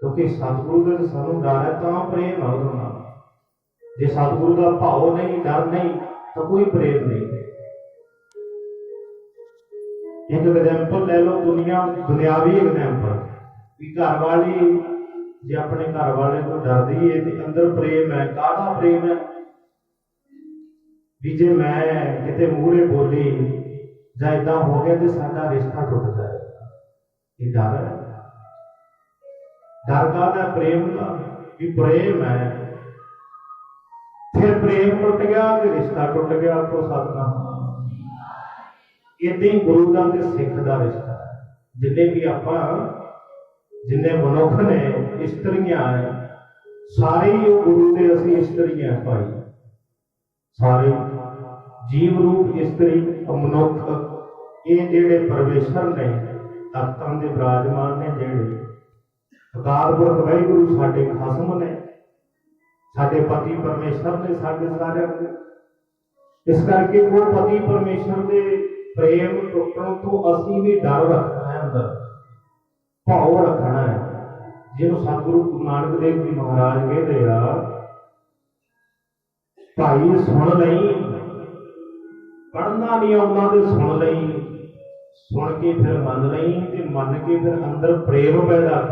ਕਿਉਂਕਿ ਸਤਿਗੁਰੂ ਦਾ ਸਾਨੂੰ ਡਰ ਹੈ ਤਾਂ ਪ੍ਰੇਮ ਹੈ ਉਹਦੇ ਨਾਲ। ਜੇ ਸਤਿਗੁਰੂ ਦਾ ਭਾਵ ਨਹੀਂ, ਡਰ ਨਹੀਂ, ਤਾਂ ਕੋਈ ਪ੍ਰੇਮ ਨਹੀਂ। ਇੱਕ ਐਗਜ਼ਾਮਪਲ ਲੈ ਲਓ ਦੁਨੀਆ, ਦੁਨਿਆਵੀ ਐਗਜ਼ਾਮਪਲ ਵੀ ਘਰ ਵਾਲੀ ਜੇ ਆਪਣੇ ਘਰ ਵਾਲੇ ਤੋਂ ਡਰਦੀ ਏ ਤੇ ਅੰਦਰ ਪ੍ਰੇਮ ਹੈ, ਕਾਹਦਾ ਪ੍ਰੇਮ ਹੈ? ਵੀ ਜੇ ਮੈਂ ਕਿਤੇ ਮੂਹਰੇ ਬੋਲੀ ਜਾਂ ਇਦਾਂ ਹੋ ਗਿਆ ਤੇ ਸਾਡਾ ਰਿਸ਼ਤਾ ਟੁੱਟ ਜਾਏਗਾ ਇਹ ਡਰ ਹੈ। ਡਰ ਕਾਹਦਾ ਪ੍ਰੇਮ ਦਾ ਵੀ ਪ੍ਰੇਮ ਹੈ। ਫਿਰ ਪ੍ਰੇਮ ਟੁੱਟ ਗਿਆ ਤੇ ਰਿਸ਼ਤਾ ਟੁੱਟ ਗਿਆ ਕੋ ਸਤਨਾਮ। ਇਦਾਂ ਹੀ ਗੁਰੂ ਦਾ ਤੇ ਸਿੱਖ ਦਾ ਰਿਸ਼ਤਾ ਹੈ। ਜਿੰਨੇ ਵੀ ਆਪਾਂ, ਜਿੰਨੇ ਮਨੁੱਖ ਨੇ, ਇਸਤਰੀਆਂ ਸਾਰੇ ਹੀ ਉਹ ਗੁਰੂ ਦੇ ਅਸੀਂ ਇਸਤਰੀਆਂ ਭਾਈ। ਸਾਰੇ ਜੀਵ ਰੂਪ ਇਸਤਰੀ ਮਨੁੱਖ ਇਹ ਜਿਹੜੇ ਪਰਮੇਸ਼ਰ ਨੇ, ਤਖਤਾਂ ਦੇ ਬਿਰਾਜਮਾਨ ਨੇ ਜਿਹੜੇ ਪੁਰਖ ਵਾਹਿਗੁਰੂ ਸਾਡੇ ਖਸਮ ਨੇ, ਸਾਡੇ ਪਤੀ ਪਰਮੇਸ਼ਰ ਨੇ ਸਾਡੇ ਸਾਰਿਆਂ ਦੇ ਇਸ ਕਰਕੇ ਉਹ ਪਤੀ ਪਰਮੇਸ਼ਰ ਦੇ ਪ੍ਰੇਮ ਟੁੱਟਣ ਤੋਂ ਅਸੀਂ ਵੀ ਡਰ ਰੱਖਣਾ ਹੈ ਅੰਦਰ। ਭਾਉ ਰੱਖਣਾ ਹੈ। ਜਿਹਨੂੰ ਸਤਿਗੁਰੂ ਗੁਰੂ ਨਾਨਕ ਦੇਵ ਜੀ ਮਹਾਰਾਜ ਕਹਿੰਦੇ ਆ, ਭਾਈ ਸੁਣ ਲਈ ਪੜਨਾ ਨਹੀਂ ਆਉਂਦਾ ਤੇ ਸੁਣ ਲਈ। ਸੁਣ ਕੇ ਫਿਰ ਮੰਨ ਲਈ ਤੇ ਮੰਨ ਕੇ ਫਿਰ ਅੰਦਰ ਪ੍ਰੇਮ ਪੈਦਾ